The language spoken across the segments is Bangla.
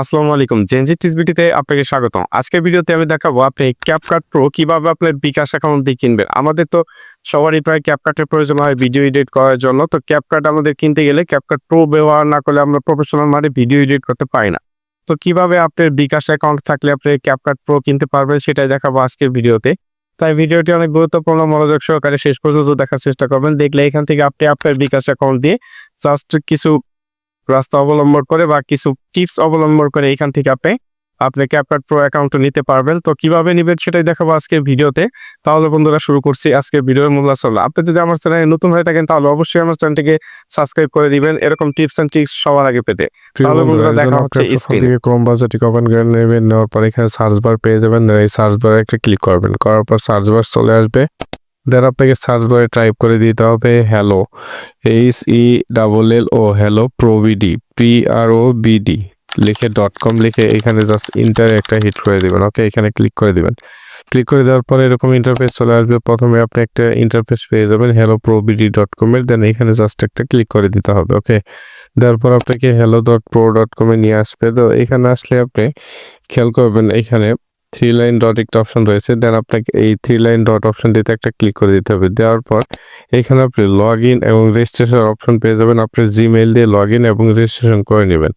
আসসালামু আলাইকুম। জেনজি টিসবিটিতে আপনাকে স্বাগতম। আজকের ভিডিওতে আমি দেখাবো আপনি ক্যাপকাট প্রো কীভাবে আপনার বিকাশ অ্যাকাউন্ট দিয়ে কিনবেন। আমাদের তো সবারই প্রায় ক্যাপকাটের প্রয়োজন হয় ভিডিও এডিট করার জন্য। তো ক্যাপকাট আমাদের কিনতে গেলে ক্যাপকাট প্রো ব্যবহার না করলে আমরা প্রফেশনাল মানে ভিডিও এডিট করতে পারি না। তো কীভাবে আপনার বিকাশ অ্যাকাউন্ট থাকলে আপনি ক্যাপকাট প্রো কিনতে পারবেন সেটাই দেখাবো আজকের ভিডিওতে। তাই ভিডিওটি অনেক গুরুত্বপূর্ণ, মনোযোগ সহকারে শেষ পর্যন্ত দেখার চেষ্টা করবেন। দেখলে এখান থেকে আপনি আপনার বিকাশ অ্যাকাউন্ট দিয়ে জাস্ট কিছু রাস্তা অবলম্বন করে বা কিছু টিপস অবলম্বন করে এখান থেকে আপনি আপনি ক্যাপকাট প্রো অ্যাকাউন্ট নিতে পারবেন। তো কীভাবে নেবেন সেটাই দেখাবো আজকের ভিডিওতে। তাহলে বন্ধুরা শুরু করছি আজকের ভিডিওর মূল আসলে। আপনি যদি আমার চ্যানেলে নতুন হয়ে থাকেন তাহলে অবশ্যই আমার চ্যানেলটিকে সাবস্ক্রাইব করে দিবেন। এরকম টিপস এন্ড ট্রিক্স সবার আগে পেতে। তাহলে বন্ধুরা দেখা হচ্ছে স্ক্রিনে ক্রোম ব্রাউজারটি ওপেন করে নেবেন। নেওয়ার পর এখানে সার্চ বার পেয়ে যাবেন। এই সার্চ বারে একটা ক্লিক করবেন। করার পর সার্চ বার চলে আসবে। দেন আপনাকে সার্চ বারে টাইপ করে দিতে হবে hello H E double L O hello pro BD P R O BD লিখে ডট কম লিখে এখানে জাস্ট ইন্টার একটা হিট করে দিবেন ওকে এখানে ক্লিক করে দিবেন। ক্লিক করে দেওয়ার পরে এরকম ইন্টারফেস চলে আসবে, প্রথমে আপনি একটা ইন্টারফেস পেয়ে যাবেন হ্যালো প্রোবিডি ডট কমের দেন এখানে জাস্ট একটা ক্লিক করে দিতে হবে ওকে দেওয়ার পর আপনাকে হ্যালো ডট প্রো ডট কমে নিয়ে আসবে, তো এখানে আসলে আপনি খেয়াল করবেন, এখানে থ্রি লাইন ডট একটা অপশন রয়েছে দেন আপনাকে এই থ্রি লাইন ডট অপশনটিতে একটা ক্লিক করে দিতে হবে। দেওয়ার পর এখানে আপনি লগ ইন এবং রেজিস্ট্রেশন অপশন পেয়ে যাবেন। আপনি জিমেইল দিয়ে লগ ইন এবং রেজিস্ট্রেশন করে নেবেন।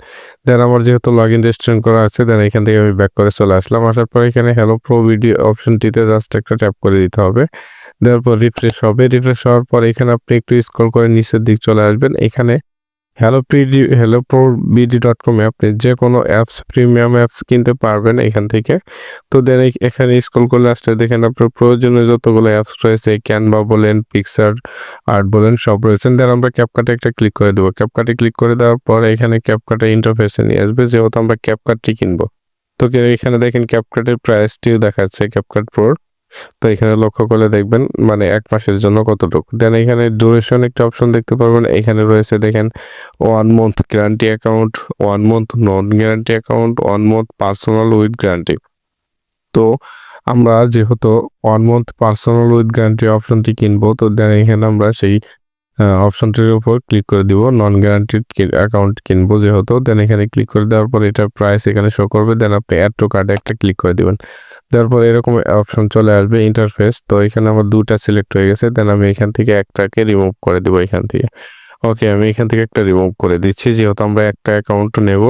দেন আমার যেহেতু লগ ইন রেজিস্ট্রেশন করা আছে দেন এখান থেকে আমি ব্যাক করে চলে আসলাম। আসার পর এখানে হ্যালো প্রো ভিডিও অপশনটিতে জাস্ট একটা ট্যাপ করে দিতে হবে। দেওয়ার পর রিফ্রেশ হবে। রিফ্রেশ হওয়ার পর এখানে আপনি একটু স্ক্রল করে নিচের দিক চলে আসবেন। এখানে hello PD hello pro BD dot কমে আপনি যে কোনো অ্যাপস প্রিমিয়াম অ্যাপস কিনতে পারবেন এখান থেকে। তো দেন এখানে স্ক্রল করলে আসলে দেখেন আপনার প্রয়োজনীয় যতগুলো অ্যাপস রয়েছে ক্যানভা বলেন পিক্সার আর্ট বলেন, সব রয়েছেন দেন আমরা ক্যাপকাটে একটা ক্লিক করে দেবো। ক্যাপকাটে ক্লিক করে দেওয়ার পর এখানে ক্যাপকাটে ইন্টারফেসে নিয়ে আসবে, যেহেতু আমরা ক্যাপকাটটি কিনবো। তো এখানে দেখেন ক্যাপকাটের প্রাইসটিও দেখাচ্ছে ক্যাপকাট প্রোর তো এখানে লক্ষ্য করলে দেখবেন মানে এক মাসের জন্য কতটুকু। দেন এখানে ডিউরেশন একটা অপশন দেখতে পারবেন। এখানে রয়েছে দেখেন one month guarantee account one month non guarantee account one month personal with guarantee তো আমরা যেহেতু one month personal with guarantee অপশনটি কিনবো, তো দেন এখানে আমরা সেই অপশনটির উপর ক্লিক করে দিব নন গ্যারান্টিড অ্যাকাউন্ট কিনবো যেহেতু। দেন এখানে ক্লিক করে দেওয়ার পর এটার প্রাইস এখানে শো করবে। দেন আপনি অ্যাড টু কার্ডে একটা ক্লিক করে দিবেন। দেওয়ার পর এরকম অপশন চলে আসবে ইন্টারফেস তো এখানে আমার দুটা সিলেক্ট হয়ে গেছে দেন আমি এখান থেকে একটাকে রিমুভ করে দেবো এখান থেকে। ওকে আমি এখান থেকে একটা রিমুভ করে দিচ্ছি, যেহেতু আমরা একটা অ্যাকাউন্ট নেব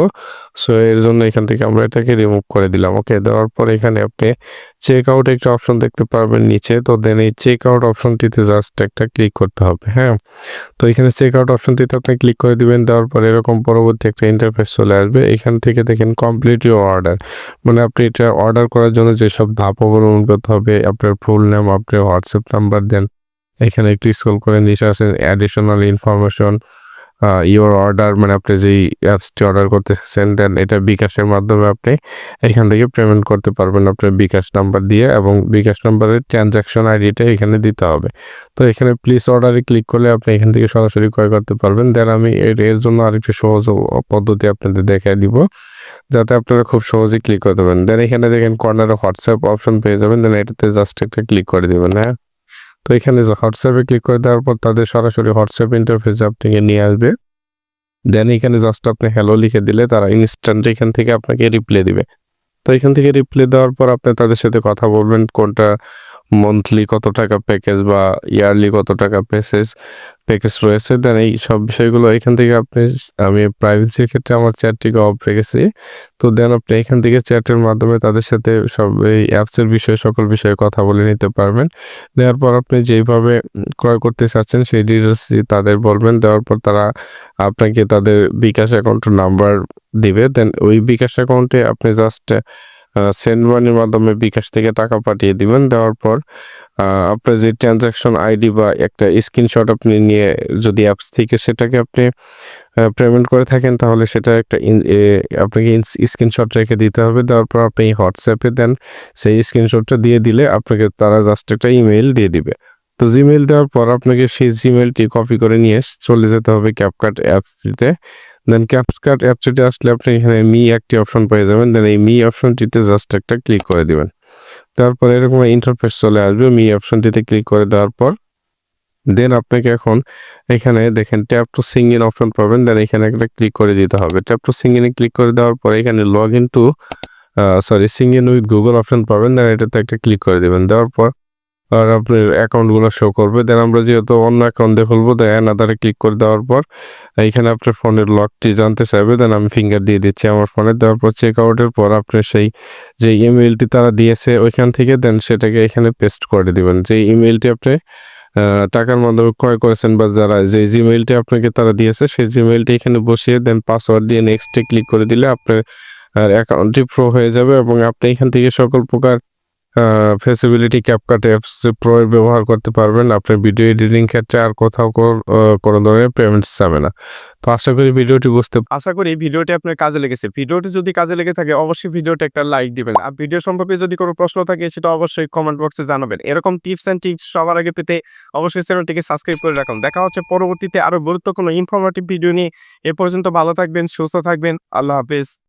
সো এর জন্য এখান থেকে আমরা এটাকে রিমুভ করে দিলাম। ওকে দেওয়ার পর এখানে আপনি চেক আউট একটা অপশন দেখতে পারবেন নিচে, তো দেন এই চেক আউট অপশনটিতে জাস্ট একটা ক্লিক করতে হবে হ্যাঁ? তো এখানে চেক আউট অপশনটিতে আপনি ক্লিক করে দিবেন, দেওয়ার পর এরকম পরবর্তী একটা ইন্টারফেস চলে আসবে। এখান থেকে দেখেন কমপ্লিট ইউর অর্ডার মানে আপনি এটা অর্ডার করার জন্য যেসব ধাপ অবলম্বন করতে হবে, আপনার ফুল নাম আপনার হোয়াটসঅ্যাপ নাম্বার দেন এখানে একটু স্ক্রল করে নিচে আসেন অ্যাডিশনাল ইনফরমেশন ইওর অর্ডার মানে আপনি যেই অ্যাপসটি অর্ডার করতেছেন দেন এটা বিকাশের মাধ্যমে আপনি এখান থেকে পেমেন্ট করতে পারবেন আপনার বিকাশ নাম্বার দিয়ে এবং বিকাশ নাম্বারের ট্রানজ্যাকশন আইডিটা এখানে দিতে হবে। তো এখানে প্লিজ অর্ডারে ক্লিক করলে আপনি এখান থেকে সরাসরি ক্রয় করতে পারবেন। দেন আমি এর জন্য আরেকটু সহজ পদ্ধতি আপনাদের দেখাই দিব, যাতে আপনারা খুব সহজেই ক্লিক করতে পারেন। দেন এখানে দেখেন কর্নারে হোয়াটসঅ্যাপ অপশন পেয়ে যাবেন। দেন এটাতে জাস্ট একটা ক্লিক করে দিবেন হ্যাঁ? তো এখানে যে হোয়াটসঅ্যাপে ক্লিক করে দেওয়ার পর তাদের সরাসরি হোয়াটসঅ্যাপ ইন্টারফেসে আপনাকে নিয়ে আসবে। দেন এখানে জাস্ট আপনি হ্যালো লিখে দিলে তারা ইনস্ট্যান্ট এখান থেকে আপনাকে রিপ্লাই দিবে। তো এখান থেকে রিপ্লাই দেওয়ার পর আপনি তাদের সাথে কথা বলবেন, কোনটা মন্থলি কত টাকা প্যাকেজ বা ইয়ারলি কত টাকা প্যাকেজ প্যাকেজ রয়েছে দেন এই সব বিষয়গুলো এখান থেকে আপনি, আমি প্রাইভেসির ক্ষেত্রে আমার চ্যাটটিকে অফ রেখেছি। তো দেন আপনি এখান থেকে চ্যাটের মাধ্যমে তাদের সাথে সব এই অ্যাপসের বিষয়ে, সকল বিষয়ে কথা বলে নিতে পারবেন। দেওয়ার পর আপনি যেইভাবে ক্রয় করতে চাচ্ছেন, সেই ডিটেলস তাদের বলবেন। দেওয়ার পর তারা আপনাকে তাদের বিকাশ অ্যাকাউন্ট নাম্বার দিবে। দেন ওই বিকাশ অ্যাকাউন্টে আপনি জাস্ট সেন্ড মানির মাধ্যমে বিকাশ থেকে টাকা পাঠিয়ে দিবেন। দেওয়ার পর আপনার যে ট্রানজাকশন আইডি বা একটা স্ক্রিনশট আপনি নিয়ে যদি অ্যাপস থেকে সেটাকে আপনি পেমেন্ট করে থাকেন, তাহলে সেটা একটা আপনাকে স্ক্রিনশট রেখে দিতে হবে। দেওয়ার পর আপনি হোয়াটসঅ্যাপে দেন, সেই স্ক্রিনশটটা দিয়ে দিলে আপনাকে তারা জাস্ট একটা ইমেল দিয়ে দিবে। তো জিমেল দেওয়ার পর আপনাকে সেই জিমেলটি কপি করে নিয়ে চলে যেতে হবে ক্যাপকাট অ্যাপসটিতে দেন ক্যাপকাট অ্যাপসটিতে আসলে আপনি এখানে মি একটি অপশন পেয়ে যাবেন। দেন এই মি অপশনটিতে জাস্ট একটা ক্লিক করে দিবেন। তারপর এরকম ইন্টারফেস চলে আসবে মি অপশনটিতে ক্লিক করে দেওয়ার পর। দেন আপনাকে এখন এখানে দেখেন tap to sign in option পাবেন। দেন এখানে একটা ক্লিক করে দিতে হবে। ট্যাপ টু সিং ইনে ক্লিক করে দেওয়ার পর এখানে log in to sorry sign in with Google option পাবেন। দেন এটাতে একটা ক্লিক করে দিবেন। দেওয়ার পর আর আপনার অ্যাকাউন্টগুলো শো করবে। দেন আমরা যেহেতু অন্য অ্যাকাউন্টে খুলবো দেন অ্যানাদারে ক্লিক করে দেওয়ার পর এইখানে আপনার ফোনের লকটি জানতে চাইবে। দেন আমি ফিঙ্গার দিয়ে দিচ্ছি আমার ফোনে দেওয়ার পর চেক আউটের পর আপনার সেই যে ইমেলটি তারা দিয়েছে ওইখান থেকে দেন সেটাকে এখানে পেস্ট করে দিবেন। যে ইমেলটি আপনি টাকার মাধ্যমে ক্রয় করেছেন বা যারা যে জিমেইলটি আপনাকে তারা দিয়েছে, সেই জিমেইলটি এখানে বসিয়ে দেন পাসওয়ার্ড দিয়ে নেক্সটে ক্লিক করে দিলে আপনার অ্যাকাউন্টটি প্রো হয়ে যাবে এবং আপনি এখান থেকে সকল প্রকার ফেসিবিলিটি ক্যাপকাট অ্যাপস প্রো এর ব্যবহার করতে পারবেন আপনার ভিডিও এডিটিং ক্ষেত্রে আর কোথাও কোন- ধরনের পেমেন্টস যাবে না। তো আশা করি ভিডিওটি বুঝতে আশা করি ভিডিওটি আপনার কাজে লেগেছে। ভিডিওটি যদি কাজে লেগে থাকে, অবশ্যই ভিডিওতে একটা লাইক দিবেন। আর ভিডিও সম্পর্কে যদি কোনো প্রশ্ন থাকে, সেটা অবশ্যই কমেন্ট বক্সে জানাবেন। এরকম টিপস অ্যান্ড টিপস সবার আগে পেতে অবশ্যই চ্যানেলটিকে সাবস্ক্রাইব করে রাখুন। দেখা হচ্ছে পরবর্তীতে আরও গুরুত্বপূর্ণ ইনফরমেটিভ ভিডিও নিয়ে। এ পর্যন্ত ভালো থাকবেন, সুস্থ থাকবেন। আল্লাহ হাফেজ।